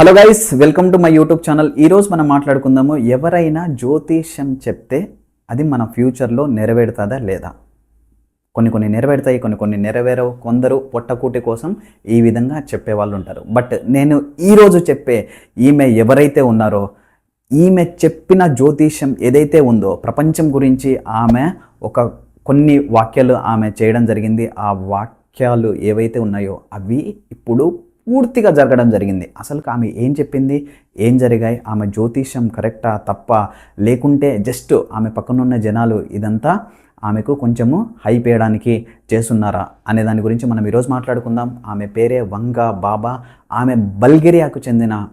Hello guys welcome to my YouTube channel. ఈరోజు మనం మాట్లాడుకుందాము ఎవరైనా జ్యోతిష్యం చెప్తే అది మన ఫ్యూచర్లో నెరవేరుతుందా లేదా? కొన్ని కొన్ని నెరవేరుతాయి కొన్ని కొన్ని నెరవేరవు. కొందరు పొట్టకూటి కోసం ఈ విధంగా చెప్పే వాళ్ళు ఉంటారు. బట్ నేను ఈరోజు చెప్పే ఈమె ఎవరైతే ఉన్నారో ఈమె చెప్పిన జ్యోతిష్యం ఏదైతే ఉందో ప్రపంచం గురించి ఆమె ఒక కొన్ని వాక్యాలు ఆమె చేయడం జరిగింది. ఆ వాక్యాలు ఏవైతే ఉన్నాయో అవి ఇప్పుడు పూర్తిగా జరగడం జరిగింది. అసలు ఆమె ఏం చెప్పింది? ఏం జరిగాయి? ఆమె జ్యోతిష్యం కరెక్టా? తప్ప? లేకుంటే జస్ట్ ఆమె పక్కనున్న జనాలు ఇదంతా ఆమెకు కొంచెము హైప్ వేయడానికి చేస్తున్నారా అనే దాని గురించి మనం ఈరోజు మాట్లాడుకుందాం. ఆమె పేరే వంగ బాబా. ఆమె బల్గేరియాకు చెందిన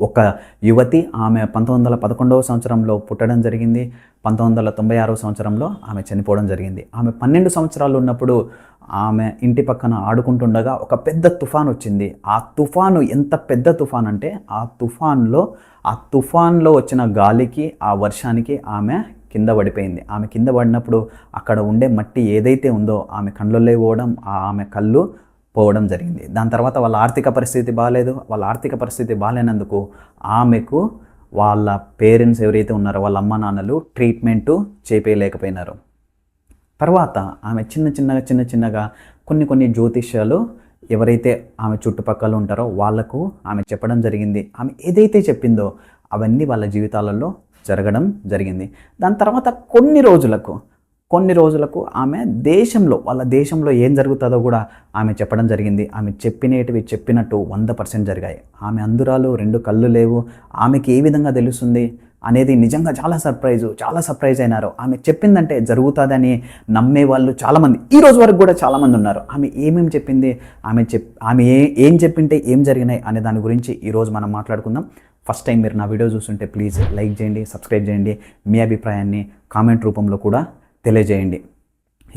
ఒక యువతి ఆమె పంతొమ్మిది వందల పదకొండవ సంవత్సరంలో పుట్టడం జరిగింది. పంతొమ్మిది వందల తొంభై ఆరవ సంవత్సరంలో ఆమె చనిపోవడం జరిగింది. ఆమె పన్నెండు సంవత్సరాలు ఉన్నప్పుడు ఆమె ఇంటి పక్కన ఆడుకుంటుండగా ఒక పెద్ద తుఫాన్ వచ్చింది. ఆ తుఫాను ఎంత పెద్ద తుఫాన్ అంటే ఆ తుఫాన్లో ఆ తుఫాన్లో వచ్చిన గాలికి ఆ వర్షానికి ఆమె కింద పడిపోయింది. ఆమె కింద పడినప్పుడు అక్కడ ఉండే మట్టి ఏదైతే ఉందో ఆమె కళ్ళల్లో పోవడం ఆ ఆమె కళ్ళు పోవడం జరిగింది. దాని తర్వాత వాళ్ళ ఆర్థిక పరిస్థితి బాగాలేదు. వాళ్ళ ఆర్థిక పరిస్థితి బాగాలేనందుకు ఆమెకు వాళ్ళ పేరెంట్స్ ఎవరైతే ఉన్నారో వాళ్ళ అమ్మ నాన్నలు ట్రీట్మెంటు చేపేయలేకపోయినారు. తర్వాత ఆమె చిన్న చిన్నగా చిన్న చిన్నగా కొన్ని కొన్ని జ్యోతిష్యాలు ఎవరైతే ఆమె చుట్టుపక్కల ఉంటారో వాళ్ళకు ఆమె చెప్పడం జరిగింది. ఆమె ఏదైతే చెప్పిందో అవన్నీ వాళ్ళ జీవితాలలో జరగడం జరిగింది. దాని తర్వాత కొన్ని రోజులకు కొన్ని రోజులకు ఆమె దేశంలో వాళ్ళ దేశంలో ఏం జరుగుతుందో కూడా ఆమె చెప్పడం జరిగింది. ఆమె చెప్పినటివి చెప్పినట్టు వంద పర్సెంట్ జరిగాయి. ఆమె అందురాలు రెండు కళ్ళు లేవు. ఆమెకి ఏ విధంగా తెలుస్తుంది? అనేది నిజంగా చాలా సర్ప్రైజు చాలా సర్ప్రైజ్ అయినారు. ఆమె చెప్పిందంటే జరుగుతుందని నమ్మే వాళ్ళు చాలామంది. ఈ రోజు వరకు కూడా చాలామంది ఉన్నారు. ఆమె ఏమేమి చెప్పింది ఆమె చెప్ ఆమె ఏ ఏం చెప్పింటే ఏం జరిగినాయి అనే దాని గురించి ఈరోజు మనం మాట్లాడుకుందాం. ఫస్ట్ టైం మీరు నా వీడియో చూస్తుంటే ప్లీజ్ లైక్ చేయండి సబ్స్క్రైబ్ చేయండి. మీ అభిప్రాయాన్ని కామెంట్ రూపంలో కూడా తెలియజేయండి.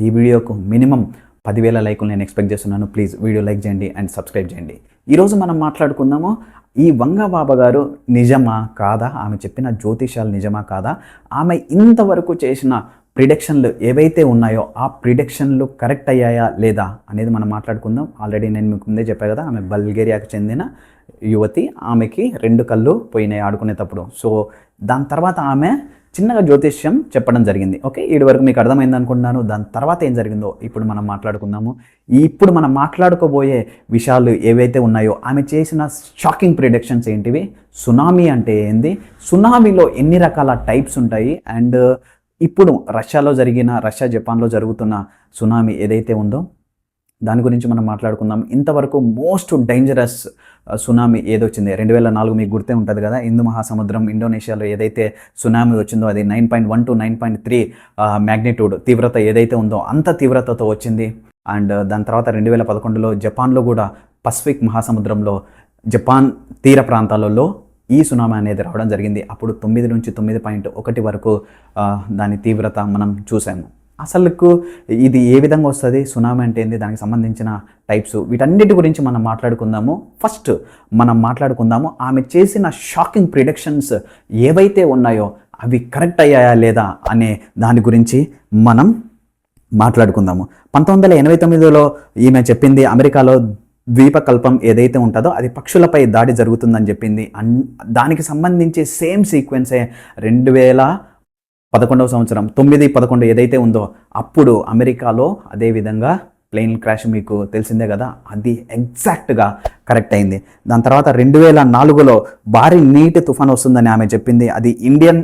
ఈ వీడియోకు మినిమం పదివేల లైకులు నేను ఎక్స్పెక్ట్ చేస్తున్నాను. ప్లీజ్ వీడియో లైక్ చేయండి అండ్ సబ్స్క్రైబ్ చేయండి. ఈరోజు మనం మాట్లాడుకుందాము ఈ వంగ బాబా గారు నిజమా కాదా? ఆమె చెప్పిన జ్యోతిషాలు నిజమా కాదా? ఆమె ఇంతవరకు చేసిన ప్రిడిక్షన్లు ఏవైతే ఉన్నాయో ఆ ప్రిడిక్షన్లు కరెక్ట్ అయ్యాయా లేదా అనేది మనం మాట్లాడుకుందాం. ఆల్రెడీ నేను మీకు ముందే చెప్పాను కదా ఆమె బల్గేరియాకు చెందిన యువతి ఆమెకి రెండు కళ్ళు పోయినాయి ఆడుకునేటప్పుడు. సో దాని తర్వాత ఆమె చిన్నగా జ్యోతిష్యం చెప్పడం జరిగింది. ఓకే? ఇటు వరకు మీకు అర్థమైంది అనుకుంటున్నాను. దాని తర్వాత ఏం జరిగిందో ఇప్పుడు మనం మాట్లాడుకుందాము. ఇప్పుడు మనం మాట్లాడుకోబోయే విషయాలు ఏవైతే ఉన్నాయో ఆమె చేసిన షాకింగ్ ప్రిడిక్షన్స్ ఏంటివి? సునామీ అంటే ఏంది? సునామీలో ఎన్ని రకాల టైప్స్ ఉంటాయి? అండ్ ఇప్పుడు రష్యాలో జరిగిన రష్యా జపాన్లో జరుగుతున్న సునామీ ఏదైతే ఉందో దాని గురించి మనం మాట్లాడుకుందాం. ఇంతవరకు మోస్ట్ డేంజరస్ సునామీ ఏదొచ్చింది? రెండు వేల నాలుగు మీకు గుర్తే ఉంటుంది కదా? హిందూ మహాసముద్రం ఇండోనేషియాలో ఏదైతే సునామీ వచ్చిందో అది nine point one to nine point three magnitude తీవ్రత ఏదైతే ఉందో అంత తీవ్రతతో వచ్చింది. అండ్ దాని తర్వాత రెండు వేల పదకొండులో జపాన్లో కూడా పసిఫిక్ మహాసముద్రంలో జపాన్ తీర ప్రాంతాలలో ఈ సునామీ అనేది రావడం జరిగింది. అప్పుడు తొమ్మిది నుంచి తొమ్మిది పాయింట్ ఒకటి వరకు దాని తీవ్రత మనం చూసాము. అసలుకు ఇది ఏ విధంగా వస్తుంది? సునామీ అంటే ఏంది? దానికి సంబంధించిన టైప్స్. వీటన్నిటి గురించి మనం మాట్లాడుకుందాము. ఫస్ట్ మనం మాట్లాడుకుందాము ఆమె చేసిన షాకింగ్ ప్రిడిక్షన్స్ ఏవైతే ఉన్నాయో అవి కరెక్ట్ అయ్యాయా లేదా అనే దాని గురించి మనం మాట్లాడుకుందాము. పంతొమ్మిది వందల ఎనభై తొమ్మిదిలో ఈమె చెప్పింది అమెరికాలో ద్వీపకల్పం ఏదైతే ఉంటుందో అది పక్షులపై దాడి జరుగుతుందని చెప్పింది. అన్ దానికి సంబంధించి సేమ్ సీక్వెన్సే రెండు వేల పదకొండవ సంవత్సరం తొమ్మిది పదకొండు ఏదైతే ఉందో అప్పుడు అమెరికాలో అదే విధంగా ప్లేన్ క్రాష్ మీకు తెలిసిందే కదా అది ఎగ్జాక్ట్గా కరెక్ట్ అయింది. దాని తర్వాత రెండు వేల నాలుగులో భారీ నీటి తుఫాన్ వస్తుందని ఆమె చెప్పింది. అది ఇండియన్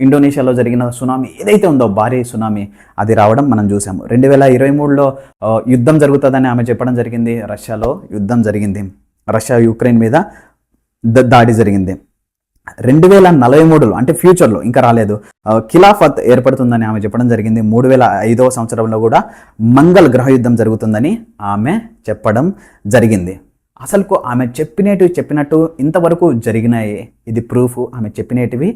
ఇండోనేషియాలో జరిగిన సునామీ ఏదైతే ఉందో భారీ సునామీ అది రావడం మనం చూసాము రెండు వేల ఇరవై మూడులో యుద్ధం జరుగుతుందని ఆమె చెప్పడం జరిగింది. రష్యాలో యుద్ధం జరిగింది. రష్యా యుక్రెయిన్ మీద దాడి జరిగింది. రెండు వేల నలభై మూడులో అంటే ఫ్యూచర్లో ఇంకా రాలేదు. ఖిలాఫత్ ఏర్పడుతుందని ఆమె చెప్పడం జరిగింది. మూడు వేల ఐదవ సంవత్సరంలో కూడా మంగళ గ్రహ యుద్ధం జరుగుతుందని ఆమె చెప్పడం జరిగింది. అసలుకు ఆమె చెప్పినటివి చెప్పినట్టు ఇంతవరకు జరిగినాయి. ఇది ప్రూఫ్. ఆమె చెప్పినటివి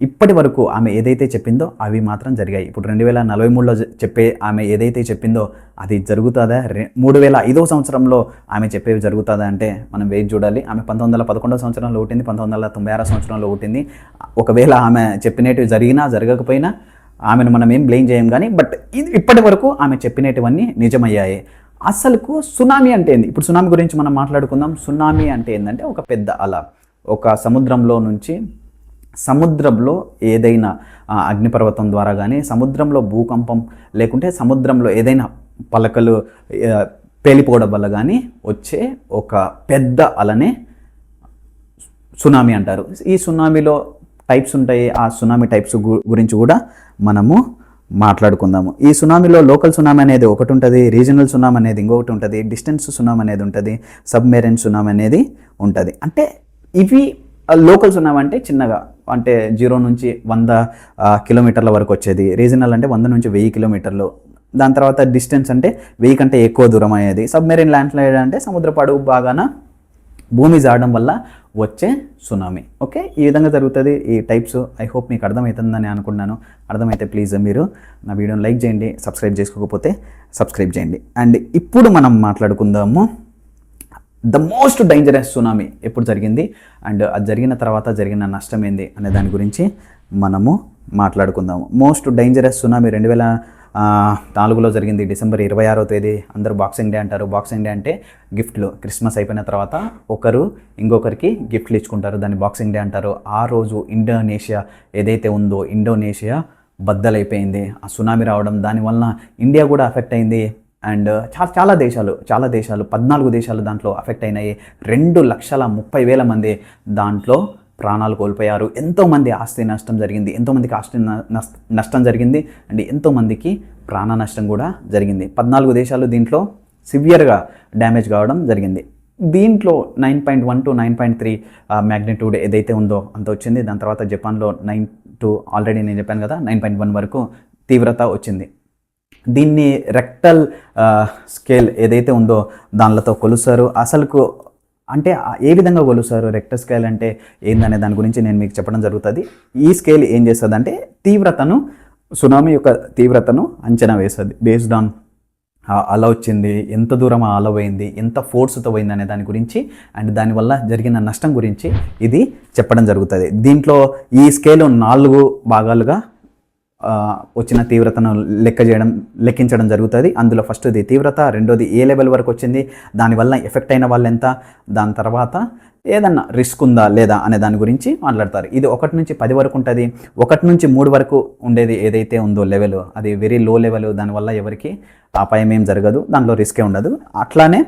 ఇప్పటి వరకు ఆమె ఏదైతే చెప్పిందో అవి మాత్రం జరిగాయి. ఇప్పుడు రెండు వేల నలభై మూడులో చెప్పే ఆమె ఏదైతే చెప్పిందో అది జరుగుతుందా? రె మూడు వేల ఐదవ సంవత్సరంలో ఆమె చెప్పేవి జరుగుతుందా అంటే మనం వేచి చూడాలి. ఆమె పంతొమ్మిది వందల పదకొండవ సంవత్సరంలో ఒకటింది పంతొమ్మిది వందల తొంభై ఆరో సంవత్సరంలో ఒకటింది ఒకవేళ ఆమె చెప్పినవి జరిగినా జరగకపోయినా ఆమెను మనం ఏం బ్లేమ్ చేయం కానీ బట్ ఇది ఇప్పటి వరకు ఆమె చెప్పినటువన్నీ నిజమయ్యాయి. అసలుకు సునామీ అంటే ఏంది? ఇప్పుడు సునామీ గురించి మనం మాట్లాడుకుందాం. సునామీ అంటే ఏంటంటే ఒక పెద్ద అల. ఒక సముద్రంలో నుంచి సముద్రంలో ఏదైనా అగ్నిపర్వతం ద్వారా కానీ సముద్రంలో భూకంపం లేకుంటే సముద్రంలో ఏదైనా పలకలు పేలిపోవడం వల్ల కానీ వచ్చే ఒక పెద్ద అలనే సునామీ అంటారు. ఈ సునామీలో టైప్స్ ఉంటాయి. ఆ సునామీ టైప్స్ గురించి కూడా మనము మాట్లాడుకుందాము. ఈ సునామీలో లోకల్ సునామీ అనేది ఒకటి ఉంటుంది రీజనల్ సునామీ అనేది ఇంకొకటి ఉంటుంది డిస్టెన్స్ సునామీ అనేది ఉంటుంది సబ్మెరైన్ సునామీ అనేది ఉంటుంది. అంటే ఇవి లోకల్స్ ఉన్నామంటే చిన్నగా అంటే జీరో నుంచి వంద కిలోమీటర్ల వరకు వచ్చేది. రీజనల్ అంటే వంద నుంచి వెయ్యి కిలోమీటర్లు. దాని తర్వాత డిస్టెన్స్ అంటే వెయ్యి కంటే ఎక్కువ దూరం అయ్యేది. సబ్మెరైన్ ల్యాండ్ స్లైడ్ అంటే సముద్రపు అడుగు బాగాన భూమి జాడడం వల్ల వచ్చే సునామీ ఓకే ఈ విధంగా జరుగుతుంది ఈ టైప్స్ ఐ హోప్ మీకు అర్థమవుతుందని అనుకున్నాను. అర్థమైతే ప్లీజ్ మీరు నా వీడియోని లైక్ చేయండి సబ్స్క్రైబ్ చేసుకోకపోతే సబ్స్క్రైబ్ చేయండి. అండ్ ఇప్పుడు మనం మాట్లాడుకుందాము ద మోస్ట్ డేంజరస్ సునామీ ఎప్పుడు జరిగింది? అండ్ అది జరిగిన తర్వాత జరిగిన నష్టం ఏంది అనే దాని గురించి మనము మాట్లాడుకుందాము. మోస్ట్ డేంజరస్ సునామీ రెండు వేల నాలుగులో జరిగింది. డిసెంబర్ ఇరవై ఆరో తేదీ అందరూ బాక్సింగ్ డే అంటారు. బాక్సింగ్ డే అంటే గిఫ్ట్లు. క్రిస్మస్ అయిపోయిన తర్వాత ఒకరు ఇంకొకరికి గిఫ్ట్లు ఇచ్చుకుంటారు. దాన్ని బాక్సింగ్ డే అంటారు. ఆ రోజు ఇండోనేషియా ఏదైతే ఉందో ఇండోనేషియా బద్దలైపోయింది. ఆ సునామీ రావడం దానివల్ల ఇండియా కూడా అఫెక్ట్ అయింది. అండ్ చాలా చాలా దేశాలు చాలా దేశాలు పద్నాలుగు దేశాలు దాంట్లో అఫెక్ట్ అయినాయి. రెండు లక్షల ముప్పై వేల మంది దాంట్లో ప్రాణాలు కోల్పోయారు. ఎంతోమంది ఆస్తి నష్టం జరిగింది. ఎంతోమందికి ఆస్తి నష్ట- నష్టం జరిగింది. అండ్ ఎంతోమందికి ప్రాణ నష్టం కూడా జరిగింది. పద్నాలుగు దేశాలు దీంట్లో సివియర్గా డ్యామేజ్ కావడం జరిగింది. దీంట్లో nine point one to nine point three magnitude ఏదైతే ఉందో అంత వచ్చింది. దాని తర్వాత జపాన్లో నైన్ టు ఆల్రెడీ నేను చెప్పాను కదా నైన్ పాయింట్ వన్ వరకు తీవ్రత వచ్చింది. దీన్ని రెక్టల్ స్కేల్ ఏదైతే ఉందో దానిలతో కొలుస్తారు. అసలుకు అంటే ఏ విధంగా కొలుస్తారు రెక్టర్ స్కేల్ అంటే ఏందనే దాని గురించి నేను మీకు చెప్పడం జరుగుతుంది. ఈ స్కేల్ ఏం చేస్తుంది అంటే తీవ్రతను సునామీ యొక్క తీవ్రతను అంచనా వేస్తుంది. బేస్డ్ ఆన్ అలా వచ్చింది ఎంత దూరం ఆ అల పోయింది ఎంత ఫోర్స్తో పోయింది అనే దాని గురించి అండ్ దానివల్ల జరిగిన నష్టం గురించి ఇది చెప్పడం జరుగుతుంది. దీంట్లో ఈ స్కేల్ నాలుగు భాగాలుగా వచ్చిన తీవ్రతను లెక్క చేయడం లెక్కించడం జరుగుతుంది. అందులో ఫస్ట్ది తీవ్రత రెండోది ఏ లెవెల్ వరకు వచ్చింది దానివల్ల ఎఫెక్ట్ అయిన వాళ్ళు ఎంత దాని తర్వాత ఏదన్నా రిస్క్ ఉందా లేదా అనే దాని గురించి మాట్లాడతారు. ఇది ఒకటి నుంచి పది వరకు ఉంటుంది. ఒకటి నుంచి మూడు వరకు ఉండేది ఏదైతే ఉందో లెవెల్ అది వెరీ లో లెవెల్ దానివల్ల ఎవరికి అపాయం ఏం జరగదు దానిలో రిస్కే ఉండదు. అట్లానే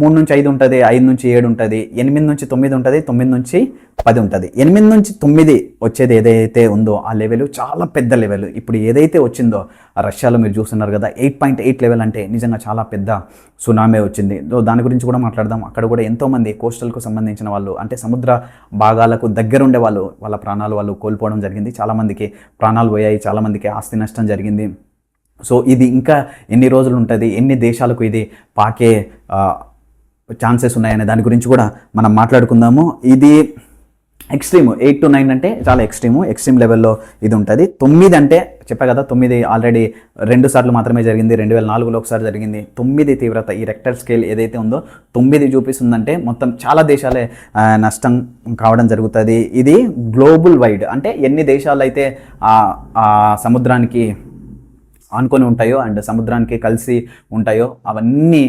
మూడు నుంచి ఐదు ఉంటుంది ఐదు నుంచి ఏడు ఉంటుంది ఎనిమిది నుంచి తొమ్మిది ఉంటుంది తొమ్మిది నుంచి పది ఉంటుంది. ఎనిమిది నుంచి తొమ్మిది వచ్చేది ఏదైతే ఉందో ఆ లెవెల్ చాలా పెద్ద లెవెల్ ఇప్పుడు ఏదైతే వచ్చిందో రష్యాలో మీరు చూస్తున్నారు కదా ఎయిట్ పాయింట్ ఎయిట్ లెవెల్ అంటే నిజంగా చాలా పెద్ద సునామీ వచ్చింది. దాని గురించి కూడా మాట్లాడదాం. అక్కడ కూడా ఎంతోమంది కోస్టల్కు సంబంధించిన వాళ్ళు అంటే సముద్ర భాగాలకు దగ్గరుండే వాళ్ళు వాళ్ళ ప్రాణాలు వాళ్ళు కోల్పోవడం జరిగింది. చాలామందికి ప్రాణాలు పోయాయి చాలామందికి ఆస్తి నష్టం జరిగింది. సో ఇది ఇంకా ఎన్ని రోజులు ఉంటుంది ఎన్ని దేశాలకు ఇది పాకే ఛాన్సెస్ ఉన్నాయనే దాని గురించి కూడా మనం మాట్లాడుకుందాము. ఇది ఎక్స్ట్రీమ్ ఎయిట్ టు నైన్ అంటే చాలా ఎక్స్ట్రీము ఎక్స్ట్రీమ్ లెవెల్లో ఇది ఉంటుంది. తొమ్మిది అంటే చెప్పా కదా తొమ్మిది ఆల్రెడీ రెండు సార్లు మాత్రమే జరిగింది. రెండు వేల నాలుగులో ఒకసారి జరిగింది. తొమ్మిది తీవ్రత ఈ రెక్టర్ స్కేల్ ఏదైతే ఉందో తొమ్మిది చూపిస్తుందంటే మొత్తం చాలా దేశాలే నష్టం కావడం జరుగుతుంది. ఇది గ్లోబల్ వైడ్ అంటే ఎన్ని దేశాలు అయితే ఆ సముద్రానికి ఆనుకొని ఉంటాయో అండ్ సముద్రానికి కలిసి ఉంటాయో అవన్నీ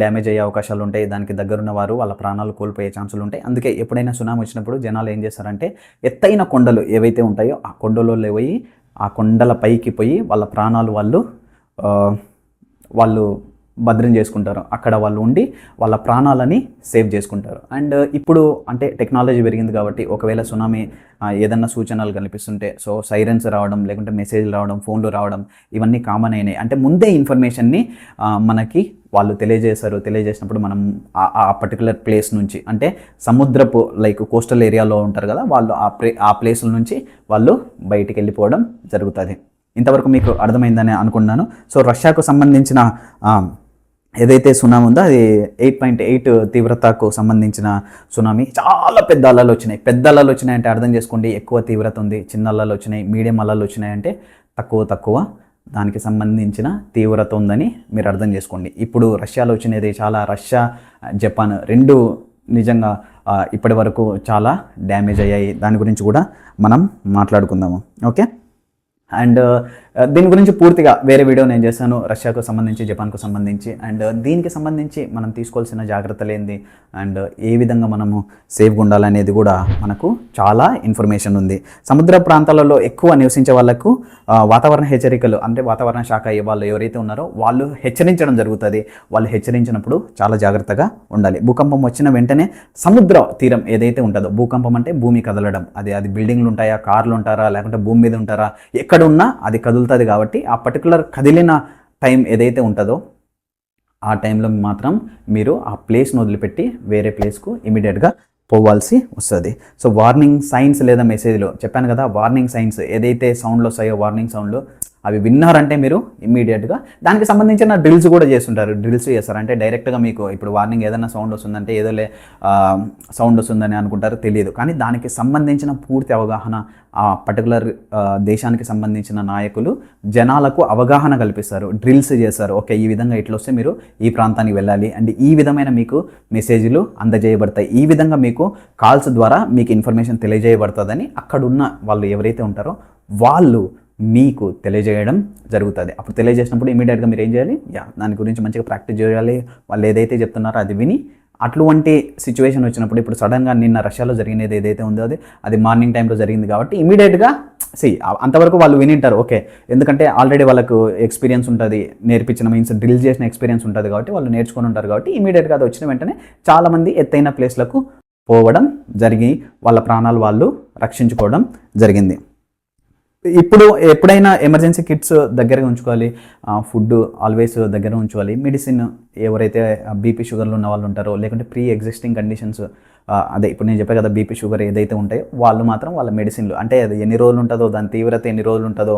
డ్యామేజ్ అయ్యే అవకాశాలు ఉంటాయి. దానికి దగ్గరున్న వారు వాళ్ళ ప్రాణాలు కోల్పోయే ఛాన్సులు ఉంటాయి. అందుకే ఎప్పుడైనా సునామీ వచ్చినప్పుడు జనాలు ఏం చేస్తారంటే ఎత్తైన కొండలు ఏవైతే ఉంటాయో ఆ కొండలో పోయి ఆ కొండల పైకి పోయి వాళ్ళ ప్రాణాలు వాళ్ళు వాళ్ళు భద్రం చేసుకుంటారు. అక్కడ వాళ్ళు ఉండి వాళ్ళ ప్రాణాలని సేవ్ చేసుకుంటారు. అండ్ ఇప్పుడు అంటే టెక్నాలజీ పెరిగింది కాబట్టి ఒకవేళ సునామీ ఏదన్నా సూచనలు కనిపిస్తుంటే సో సైరన్స్ రావడం లేకుంటే మెసేజ్లు రావడం ఫోన్లు రావడం ఇవన్నీ కామన్ అయినాయి. అంటే ముందే ఇన్ఫర్మేషన్ని మనకి వాళ్ళు తెలియజేశారు తెలియజేసినప్పుడు మనం ఆ- ఆ పర్టికులర్ ప్లేస్ నుంచి అంటే సముద్రపు లైక్ కోస్టల్ ఏరియాలో ఉంటారు కదా వాళ్ళు ఆ ప్లే ఆ ప్లేసుల నుంచి వాళ్ళు బయటికి వెళ్ళిపోవడం జరుగుతుంది. ఇంతవరకు మీకు అర్థమైందని అనుకున్నాను సో రష్యాకు సంబంధించిన ఏదైతే సునామీ ఉందో అది ఎయిట్ పాయింట్ ఎయిట్ తీవ్రతకు సంబంధించిన సునామీ. చాలా పెద్ద అలలు వచ్చినాయి. పెద్ద అలలు వచ్చినాయంటే అర్థం చేసుకోండి. ఎక్కువ తీవ్రత ఉంది. చిన్న అలలు వచ్చినాయి. మీడియం అలలు వచ్చినాయంటే తక్కువ తక్కువ దానికి సంబంధించిన తీవ్రత ఉందని మీరు అర్థం చేసుకోండి. ఇప్పుడు రష్యాలో వచ్చినది చాలా రష్యా జపాన్ రెండు నిజంగా ఇప్పటి వరకు చాలా డ్యామేజ్ అయ్యాయి. దాని గురించి కూడా మనం మాట్లాడుకుందాము. ఓకే? అండ్ Uh, దీని గురించి పూర్తిగా వేరే వీడియో నేను చేశాను. రష్యాకు సంబంధించి జపాన్కు సంబంధించి. అండ్ uh, దీనికి సంబంధించి మనం తీసుకోవాల్సిన జాగ్రత్తలు ఏంది? అండ్ ఏ విధంగా మనము సేఫ్గా ఉండాలనేది కూడా మనకు చాలా ఇన్ఫర్మేషన్ ఉంది. సముద్ర ప్రాంతాలలో ఎక్కువ నివసించే వాళ్ళకు uh, వాతావరణ హెచ్చరికలు అంటే వాతావరణ శాఖ అయ్యే వాళ్ళు ఎవరైతే ఉన్నారో వాళ్ళు హెచ్చరించడం జరుగుతుంది. వాళ్ళు హెచ్చరించినప్పుడు చాలా జాగ్రత్తగా ఉండాలి. భూకంపం వచ్చిన వెంటనే సముద్ర తీరం ఏదైతే ఉంటుందో భూకంపం అంటే భూమి కదలడం. అది అది బిల్డింగ్లు ఉంటాయా కార్లు ఉంటారా లేకుంటే భూమి మీద ఉంటారా ఎక్కడ ఉన్నా అది కదులుతుంది కాబట్టి ఆ పర్టికులర్ కదిలిన టైం ఏదైతే ఉంటుందో ఆ టైంలో మాత్రం మీరు ఆ ప్లేస్ను వదిలిపెట్టి వేరే ప్లేస్కు ఇమీడియట్గా పోవాల్సి వస్తుంది. సో వార్నింగ్ సైన్స్ లేదా మెసేజ్లో చెప్పాను కదా వార్నింగ్ సైన్స్ ఏదైతే సౌండ్లు వస్తాయో వార్నింగ్ సౌండ్లు అవి విన్నారంటే మీరు ఇమ్మీడియట్గా దానికి సంబంధించిన డ్రిల్స్ కూడా చేస్తుంటారు. డ్రిల్స్ చేస్తారు. అంటే డైరెక్ట్గా మీకు ఇప్పుడు వార్నింగ్ ఏదైనా సౌండ్ వస్తుందంటే ఏదోలే సౌండ్ వస్తుందని అనుకుంటారు తెలియదు. కానీ దానికి సంబంధించిన పూర్తి అవగాహన ఆ పర్టికులర్ దేశానికి సంబంధించిన నాయకులు జనాలకు అవగాహన కల్పిస్తారు. డ్రిల్స్ చేస్తారు. ఓకే ఈ విధంగా ఇట్లా వస్తే మీరు ఈ ప్రాంతానికి వెళ్ళాలి. అండ్ ఈ విధమైన మీకు మెసేజ్లు అందజేయబడతాయి. ఈ విధంగా మీకు కాల్స్ ద్వారా మీకు ఇన్ఫర్మేషన్ తెలియజేయబడుతుందని అక్కడున్న వాళ్ళు ఎవరైతే ఉంటారో వాళ్ళు మీకు తెలియజేయడం జరుగుతుంది. అప్పుడు తెలియజేసినప్పుడు ఇమీడియట్గా మీరు ఏం చేయాలి? యా దాని గురించి మంచిగా ప్రాక్టీస్ చేయాలి. వాళ్ళు ఏదైతే చెప్తున్నారో అది విని అటువంటి సిచ్యువేషన్ వచ్చినప్పుడు ఇప్పుడు సడన్గా నిన్న రష్యాలో జరిగినది ఏదైతే ఉందో అది అది మార్నింగ్ టైంలో జరిగింది కాబట్టి ఇమీడియట్గా సి అంతవరకు వాళ్ళు వినింటారు. ఓకే. ఎందుకంటే ఆల్రెడీ వాళ్ళకు ఎక్స్పీరియన్స్ ఉంటుంది నేర్పించిన మీన్స్ డ్రిల్ చేసిన ఎక్స్పీరియన్స్ ఉంటుంది కాబట్టి వాళ్ళు నేర్చుకొని ఉంటారు కాబట్టి ఇమీడియట్గా అది వచ్చిన వెంటనే చాలామంది ఎత్తైన ప్లేస్లకు పోవడం జరిగి వాళ్ళ ప్రాణాలు వాళ్ళు రక్షించుకోవడం జరిగింది. ఇప్పుడు ఎప్పుడైనా ఎమర్జెన్సీ కిట్స్ దగ్గరగా ఉంచుకోవాలి ఫుడ్ ఆల్వేస్ దగ్గర ఉంచుకోవాలి. మెడిసిన్ ఎవరైతే బీపీ షుగర్లు ఉన్న వాళ్ళు ఉంటారో లేకుంటే ప్రీ ఎగ్జిస్టింగ్ కండిషన్స్ అదే ఇప్పుడు నేను చెప్పాను కదా బీపీ షుగర్ ఏదైతే ఉంటాయో వాళ్ళు మాత్రం వాళ్ళ మెడిసిన్లు అంటే అది ఎన్ని రోజులు ఉంటుందో దాని తీవ్రత ఎన్ని రోజులు ఉంటుందో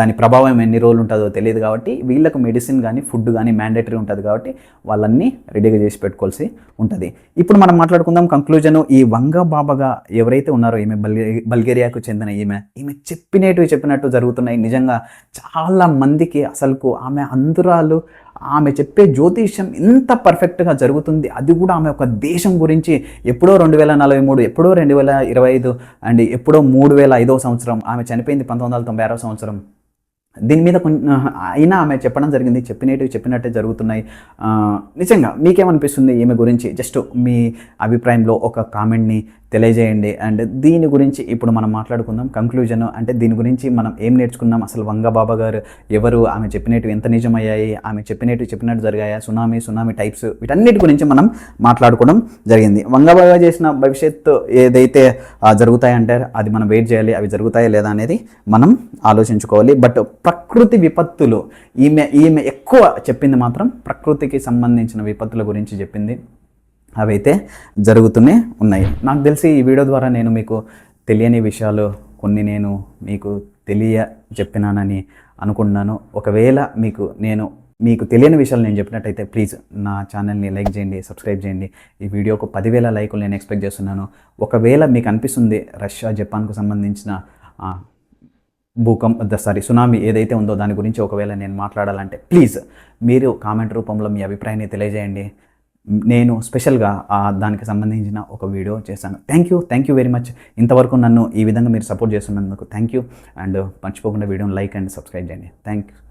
దాని ప్రభావం ఎన్ని రోజులు ఉంటుందో తెలియదు కాబట్టి వీళ్ళకు మెడిసిన్ కానీ ఫుడ్ కానీ మ్యాండేటరీ ఉంటుంది కాబట్టి వాళ్ళన్నీ రెడీగా చేసి పెట్టుకోవాల్సి ఉంటుంది. ఇప్పుడు మనం మాట్లాడుకుందాం కంక్లూజన్ ఈ వంగ బాబాగా ఎవరైతే ఉన్నారో ఈమె బల్గే బల్గేరియాకు చెందిన ఈమె ఈమె చెప్పినట్టు చెప్పినట్టు జరుగుతున్నాయి. నిజంగా చాలా మందికి అసలుకు ఆమె అందురాలు ఆమె చెప్పే జ్యోతిష్యం ఎంత పర్ఫెక్ట్గా జరుగుతుంది. అది కూడా ఆమె ఒక దేశం గురించి ఎప్పుడో రెండు వేల నలభై మూడు ఎప్పుడో రెండు వేల ఇరవై ఐదు అండ్ ఎప్పుడో మూడు వేల ఐదో సంవత్సరం ఆమె చనిపోయింది పంతొమ్మిది వందల తొంభై ఆరో సంవత్సరం. దీని మీద కొంచెం అయినా ఆమె చెప్పడం జరిగింది. చెప్పినట్టు చెప్పినట్టే జరుగుతున్నాయి. నిజంగా మీకేమనిపిస్తుంది ఈమె గురించి? జస్ట్ మీ అభిప్రాయంలో ఒక కామెంట్ని తెలియజేయండి. అండ్ దీని గురించి ఇప్పుడు మనం మాట్లాడుకుందాం. కంక్లూజన్ అంటే దీని గురించి మనం ఏం నేర్చుకున్నాం? అసలు వంగ బాబా గారు ఎవరు? ఆమె చెప్పినట్టు ఎంత నిజమయ్యాయి? ఆమె చెప్పినట్టు చెప్పినట్టు జరిగాయా? సునామీ సునామీ టైప్స్ వీటన్నిటి గురించి మనం మాట్లాడుకోవడం జరిగింది. వంగబాబా చేసిన భవిష్యత్తు ఏదైతే జరుగుతాయంటే అది మనం వెయిట్ చేయాలి. అవి జరుగుతాయా లేదా అనేది మనం ఆలోచించుకోవాలి. బట్ ప్రకృతి విపత్తులు ఈమె ఈమె ఎక్కువ చెప్పింది మాత్రం ప్రకృతికి సంబంధించిన విపత్తుల గురించి చెప్పింది. అవైతే జరుగుతూనే ఉన్నాయి. నాకు తెలిసి ఈ వీడియో ద్వారా నేను మీకు తెలియని విషయాలు కొన్ని నేను మీకు తెలియ చెప్పినానని అనుకుంటున్నాను. ఒకవేళ మీకు నేను మీకు తెలియని విషయాలు నేను చెప్పినట్టయితే ప్లీజ్ నా ఛానల్ని లైక్ చేయండి సబ్స్క్రైబ్ చేయండి. ఈ వీడియోకు పదివేల లైకులు నేను ఎక్స్పెక్ట్ చేస్తున్నాను. ఒకవేళ మీకు అనిపిస్తుంది రష్యా జపాన్కు సంబంధించిన భూకంప సారీ సునామీ ఏదైతే ఉందో దాని గురించి ఒకవేళ నేను మాట్లాడాలంటే ప్లీజ్ మీరు కామెంట్ రూపంలో మీ అభిప్రాయాన్ని తెలియజేయండి. నేను స్పెషల్గా ఆ దానికి సంబంధించిన ఒక వీడియో చేశాను. Thank you thank you very much ఇంతవరకు నన్ను ఈ విధంగా మీరు సపోర్ట్ చేస్తున్నందుకు థ్యాంక్ యూ అండ్ మర్చిపోకుండా వీడియోని లైక్ అండ్ సబ్స్క్రైబ్ చేయండి. Thank you